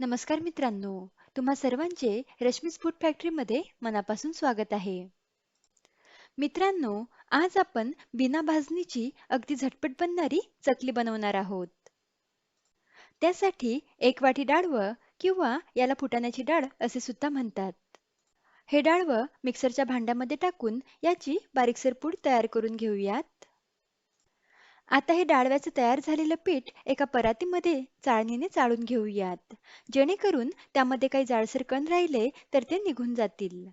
नमस्कार मित्रांनो तुम्हा सर्वांचे रश्मीज फूड फॅक्टरीमध्ये मनापासून स्वागत आहे. मित्रांनो आज आपण बिना भाजणीची अगदी झटपट बनणारी चकली बनवणार आहोत. त्यासाठी एक वाटी डाळव किंवा याला फुटाण्याची डाळ असे सुद्धा म्हणतात. हे डाळव मिक्सरच्या भांड्यामध्ये टाकून याची बारीकसर पूड तयार करून घेऊयात. आता हे डाळव्याचं तयार झालेलं पीठ एका परातीमध्ये चाळणीने चाळून घेऊयात. जेणेकरून त्यामध्ये काही जाळसर कण राहिले तर ते निघून जातील.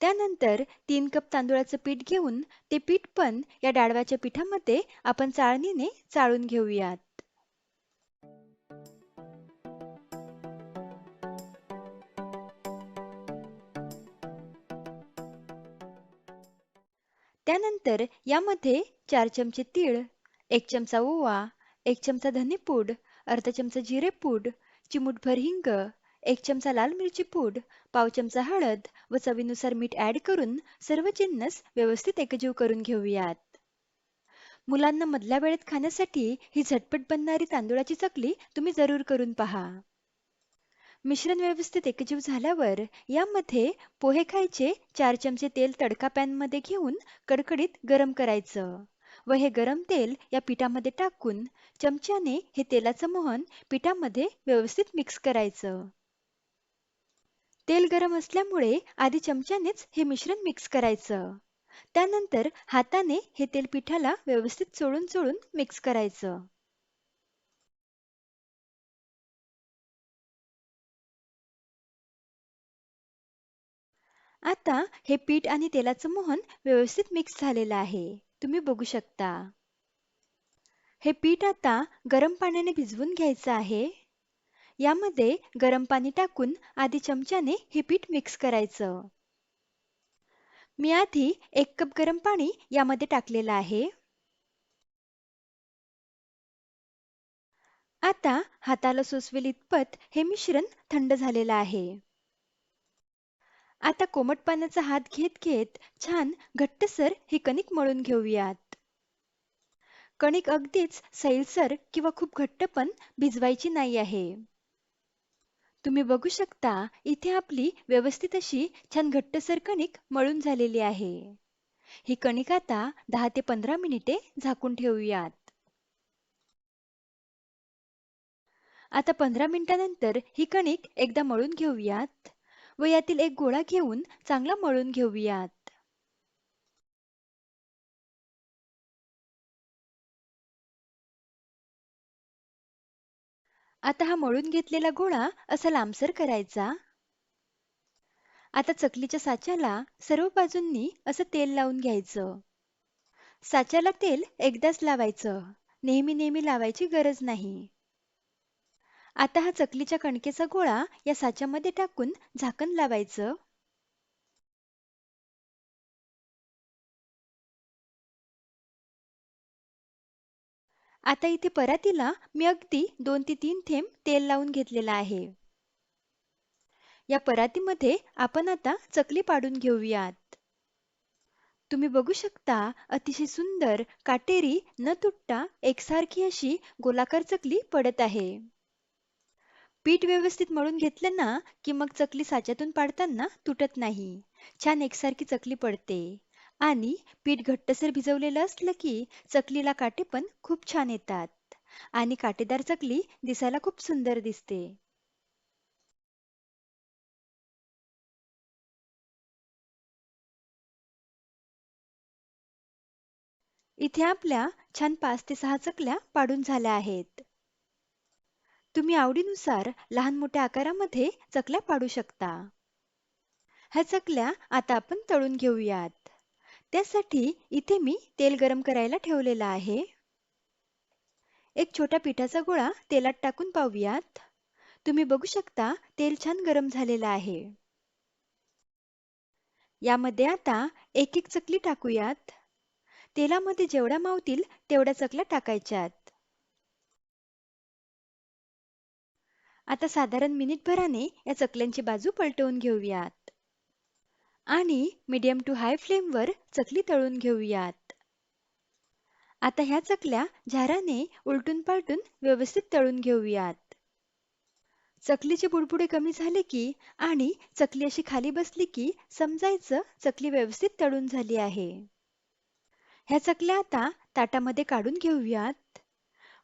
त्यानंतर तीन कप तांदूळाचं पीठ घेऊन ते पीठ पण या डाळव्याच्या पिठामध्ये आपण चाळणीने चाळून घेऊयात. त्यानंतर यामध्ये चार चमचे तीळ एक चमचा ओवा एक चमचा धनेपूड अर्धा चमचा जिरेपूड चिमूटभर हिंग एक चमचा लाल मिरची पूड पाव चमचा हळद व चवीनुसार मीठ ऍड करून सर्व जिन्नस व्यवस्थित एकजीव करून घेऊयात. मुलांना मधल्या वेळेत खाण्यासाठी ही झटपट बनणारी तांदूळाची चकली तुम्ही जरूर करून पहा. मिश्रण व्यवस्थित एकजीव झाल्यावर यामध्ये पोहे खायचे चार चमचे तेल तडका पॅनमध्ये घेऊन कडकडीत गरम करायचं. व हे गरम तेल या पिठामध्ये टाकून चमच्याने हे तेलाचं मोहन पिठामध्ये व्यवस्थित मिक्स करायचं. तेल गरम असल्यामुळे आधी चमच्यानेच हे मिश्रण मिक्स करायचं. त्यानंतर हाताने हे तेल पिठाला व्यवस्थित चोळून चोळून मिक्स करायचं. आता हे पीठ आणि तेलाचं मोहन व्यवस्थित मिक्स झालेलं आहे. तुम्ही बघू शकता. हे पीठ आता गरम पाण्याने भिजवून घ्यायचं आहे. यामध्ये गरम पाणी टाकून आधी चमच्याने हे पीठ मिक्स करायचं. मी आधी एक कप गरम पाणी यामध्ये टाकलेलं आहे. आता हाताला सोसवेल इतपत हे मिश्रण थंड झालेलं आहे. आता कोमट पाण्याचा हात घेत घेत छान घट्टसर ही कणिक मळून घेऊयात. कणिक अगदीच सैलसर किंवा खूप घट्ट पण भिजवायची नाही आहे. तुम्ही बघू शकता इथे आपली व्यवस्थित अशी छान घट्टसर कणिक मळून झालेली आहे. ही कणिक आता दहा ते पंधरा मिनिटे झाकून ठेवूयात. आता पंधरा मिनिटानंतर ही कणिक एकदा मळून घेऊयात. व यातील एक गोळा घेऊन चांगला मळून घेऊयात. आता हा मळून घेतलेला गोळा असा लांबसर करायचा. आता चकलीच्या साच्याला सर्व बाजूंनी असं तेल लावून घ्यायचं. साच्याला तेल एकदाच लावायचं. नेहमी नेहमी लावायची गरज नाही. आता हा चकलीच्या कणकेचा गोळा या साच्यामध्ये टाकून झाकण लावायचं. आता इथे परातीला मी अगदी दोन ते तीन थेंब तेल लावून घेतलेला आहे. या परातीमध्ये आपण आता चकली पाडून घेऊयात. तुम्ही बघू शकता अतिशय सुंदर काटेरी न तुटता एकसारखी अशी गोलाकार चकली पडत आहे. पीठ व्यवस्थित मळून घेतलं ना की मग चकली साच्यातून पाडताना तुटत नाही. छान एकसारखी चकली पडते. आणि पीठ घट्टसर भिजवलेलं असलं की चकलीला काटे पण खूप छान येतात. आणि काटेदार चकली दिसायला खूप सुंदर दिसते. इथे आपल्या छान पाच ते सहा चकल्या पाडून झाल्या आहेत. तुम्ही आवडीनुसार लहान मोठ्या आकारामध्ये चकल्या पाडू शकता. ह्या चकल्या आता आपण तळून घेऊयात. त्यासाठी इथे मी तेल गरम करायला ठेवलेलं आहे. एक छोटा पिठाचा गोळा तेलात टाकून पाहूयात. तुम्ही बघू शकता तेल छान गरम झालेलं आहे. यामध्ये आता एक एक चकली टाकूयात. तेलामध्ये जेवढ्या मावतील तेवढ्या चकल्या टाकायच्यात. आता साधारण मिनिटभराने या चकल्यांची बाजू पलटवून घेऊयात. आणि मीडियम टू हाय फ्लेमवर चकली तळून घेऊयात. आता ह्या चकल्या झाराने उलटून पालटून व्यवस्थित तळून घेऊयात. चकलीचे बुडबुडे कमी झाले की आणि चकली अशी खाली बसली की समजायचं चकली व्यवस्थित तळून झाली आहे. ह्या चकल्या आता ताटामध्ये काढून घेऊयात.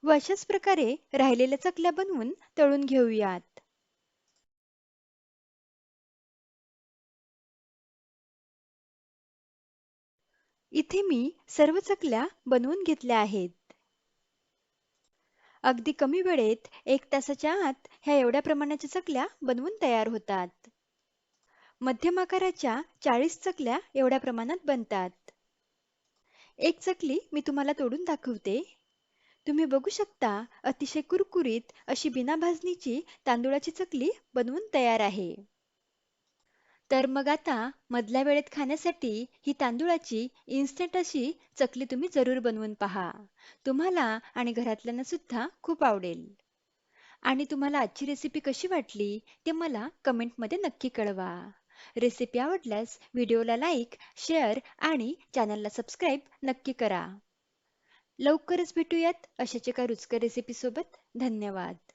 व अशाच प्रकारे राहिलेल्या चकल्या बनवून तळून घेऊयात. इथे मी सर्व चकल्या बनवून घेतल्या आहेत. अगदी कमी वेळेत एक तासाच्या आत ह्या एवढ्या प्रमाणाच्या चकल्या बनवून तयार होतात. मध्यम आकाराच्या चाळीस चकल्या एवढ्या प्रमाणात बनतात. एक चकली मी तुम्हाला तोडून दाखवते. तुम्ही बघू शकता अतिशय कुरकुरीत अशी बिना भाजणीची तांदूळाची चकली बनवून तयार आहे. तर मग आता मधल्या वेळेत खाण्यासाठी ही तांदूळाची इन्स्टंट अशी चकली तुम्ही जरूर बनवून पहा. तुम्हाला आणि घरातल्यांना सुद्धा खूप आवडेल. आणि तुम्हाला आजची रेसिपी कशी वाटली ते मला कमेंटमध्ये नक्की कळवा. रेसिपी आवडल्यास व्हिडिओला लाईक शेअर आणि चॅनलला सबस्क्राईब नक्की करा. लवकरच भेटूयात अशाच एका रुचकर रेसिपीसोबत धन्यवाद.